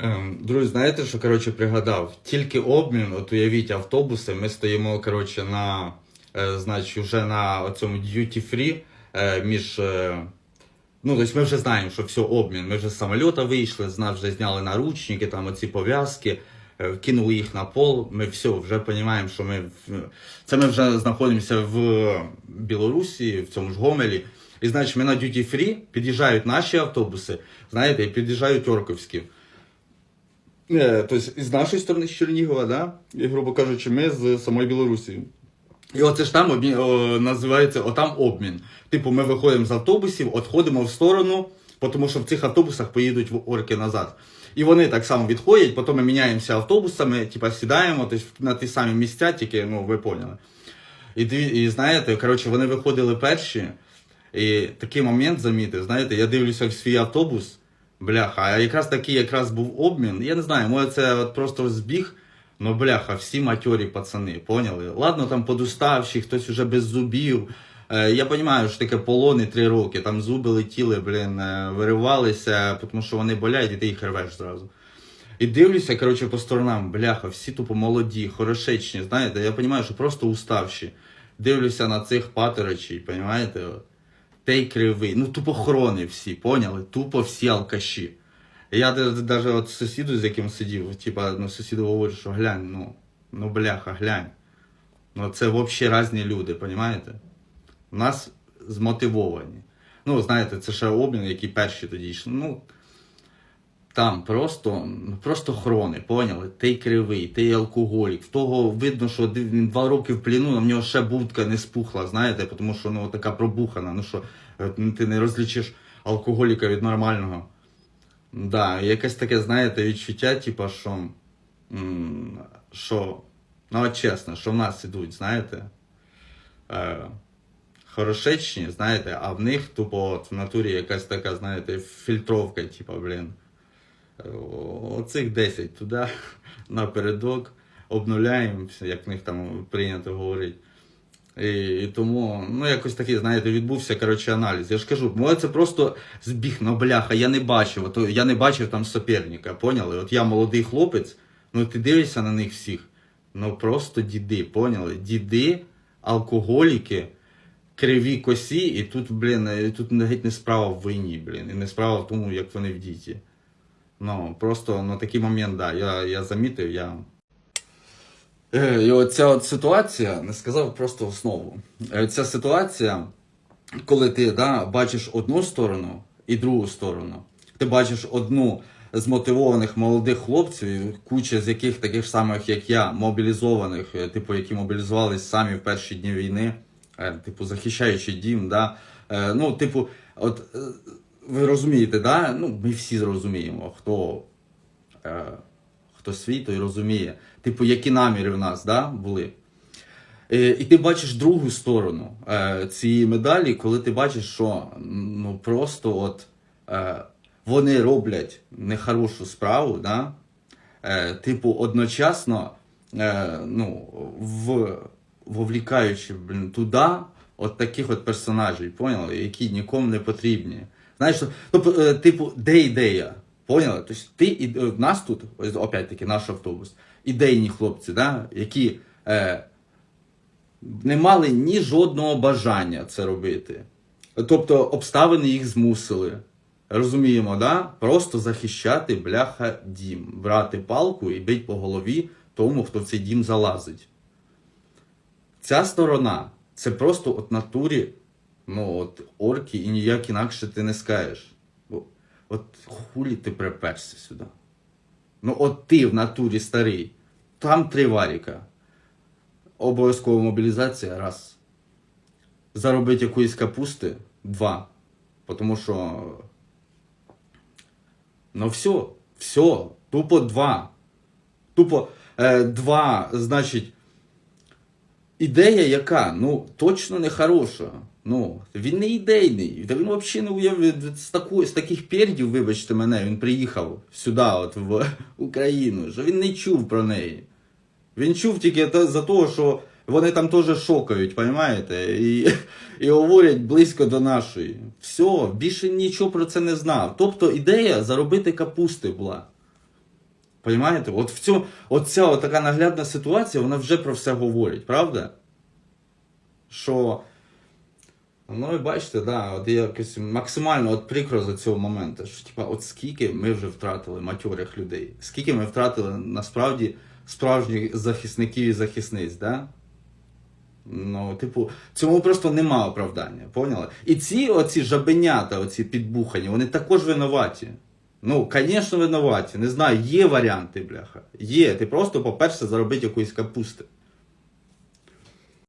Ем, Друзі, знаєте, що коротше пригадав? Тільки обмін, от уявіть автобуси, ми стоїмо коротше на е, значить, вже на цьому duty free е, між. Е, ну, тобто ми вже знаємо, що все обмін. Ми вже з самоліта вийшли, з нас вже зняли наручники, там оці пов'язки, кинули їх на пол. Ми все вже розуміємо, що ми це ми вже знаходимося в Білорусі, в цьому ж Гомелі. І значить, ми на duty free під'їжджають наші автобуси, знаєте, і під'їжджають орковські. Е, Тобто з нашої сторони з Чернігова, да? і, грубо кажучи, ми з самої Білорусі. І оце ж там обмін, о, називається отам обмін. Типу, ми виходимо з автобусів, відходимо в сторону, тому що в цих автобусах поїдуть в орки назад. І вони так само відходять, потім ми міняємося автобусами, типу, сідаємо тобто, на ті самі місця, тільки, ну, ви поняли. І, і знаєте, коротше, вони виходили перші, і такий момент замітив, знаєте, я дивлюся в свій автобус, бляха, а якраз такий якраз був обмін. Я не знаю, може це от просто збіг. Ну, бляха, всі матьорі пацани, поняли? Ладно, там подуставші, хтось уже без зубів. Е, я розумію, що таке полони три роки, там зуби летіли, блін, е, виривалися, тому що вони болять, і ти їх рвеш зразу. І дивлюся, коротше, по сторонам, бляха, всі тупо молоді, хорошечні, знаєте, я розумію, що просто уставші. Дивлюся на цих патерочей, розумієте? Той кривий, ну тупо хрони всі, поняли? Тупо всі алкаші. Я навіть от сусіду, з яким сидів, типа, ну, сусіду говорю, що глянь, ну, ну бляха, глянь. Ну це взагалі різні люди, розумієте? У нас змотивовані. Ну, знаєте, це ще обмін, який перші тоді йшли. Ну, там просто, ну, просто хрони, поняли? Той кривий, той алкоголік. В того видно, що він два роки в пліну, а в нього ще будка не спухла, знаєте, тому що ну, така пробухана, ну що е, ти не розлічиш алкоголіка від нормального. Да, якесь таке, знаєте, відчуття, типу, що, що, ну от чесно, що в нас ідуть, знаєте, е, хорошечні, знаєте, а в них тупо от в натурі якась така, знаєте, фільтровка, типу, блін. Оцих 10 туди, напередок, обнуляємо, як в них там прийнято говорити. І, і тому, ну, якось такий, знаєте, відбувся коротше, аналіз. Я ж кажу, може це просто збіг, ну бляха, я не бачив, ото, я не бачив там суперника, поняли? От я молодий хлопець, ну ти дивишся на них всіх. Ну просто діди, поняли? Діди, алкоголіки, криві косі, і тут, блін, тут геть не справа в війні, блін, і не справа в тому, як вони в діті. Ну, просто на такий момент, да, я, я замітив, я. Е, І оця от ситуація, не сказав просто основу. Е, Ця ситуація, коли ти да, бачиш одну сторону і другу сторону, ти бачиш одну змотивованих молодих хлопців, куча з яких таких самих, як я, мобілізованих, е, типу, які мобілізувались самі в перші дні війни, типу, захищаючи дім, да, ну, типу, от ви розумієте, да? ну, ми всі зрозуміємо, хто е, хто свій, той розуміє. Типу, які наміри в нас да, були. Е, і ти бачиш другу сторону е, цієї медалі, коли ти бачиш, що ну, просто от, е, вони роблять нехорошу справу, да? е, типу, одночасно е, ну, в, вовлікаючи блін, туди от таких от персонажей, поняли, які нікому не потрібні. Знаєш, тобто, е, типу, де ідея? Поняли? Тобто ти і е, нас тут, ось, опять-таки, наш автобус, ідейні хлопці, да? які е, не мали ні жодного бажання це робити. Тобто обставини їх змусили. Розуміємо, да? Просто захищати бляха дім, брати палку і бить по голові тому, хто в цей дім залазить. Ця сторона це просто от натурі, ну, от орки, і ніяк інакше ти не скажеш. Бо От хулі ти приперся сюди. Ну, от ти в натурі старий. Там три варіка. Обов'язкова мобілізація раз. Заробити якоїсь капусти два. Тому що. Ну все, все, тупо два. Тупо е, два, значить, ідея яка? Ну, точно не хороша. Ну, він не ідейний. Та він взагалі не уявив з, таку, з таких пердів, вибачте мене, він приїхав сюди, от в Україну, що він не чув про неї. Він чув тільки за того, що вони там теж шокають, розумієте? І, і говорять близько до нашої. Все, більше нічого про це не знав. Тобто ідея заробити капусти була. Понимаєте? От в цьому, от ця така наглядна ситуація, вона вже про все говорить, правда? Що. Ну і бачите, да, от якось максимально от прикро за цього моменту, що типа, от скільки ми вже втратили матьорих людей, скільки ми втратили насправді справжніх захисників і захисниць, да? Ну, типу, цьому просто нема оправдання, поняли? І ці оці жабенята, оці підбухані, вони також винуваті. Ну, звісно, винуваті. Не знаю, є варіанти, бляха. Є. Ти просто, по-перше, заробити якоїсь капусти.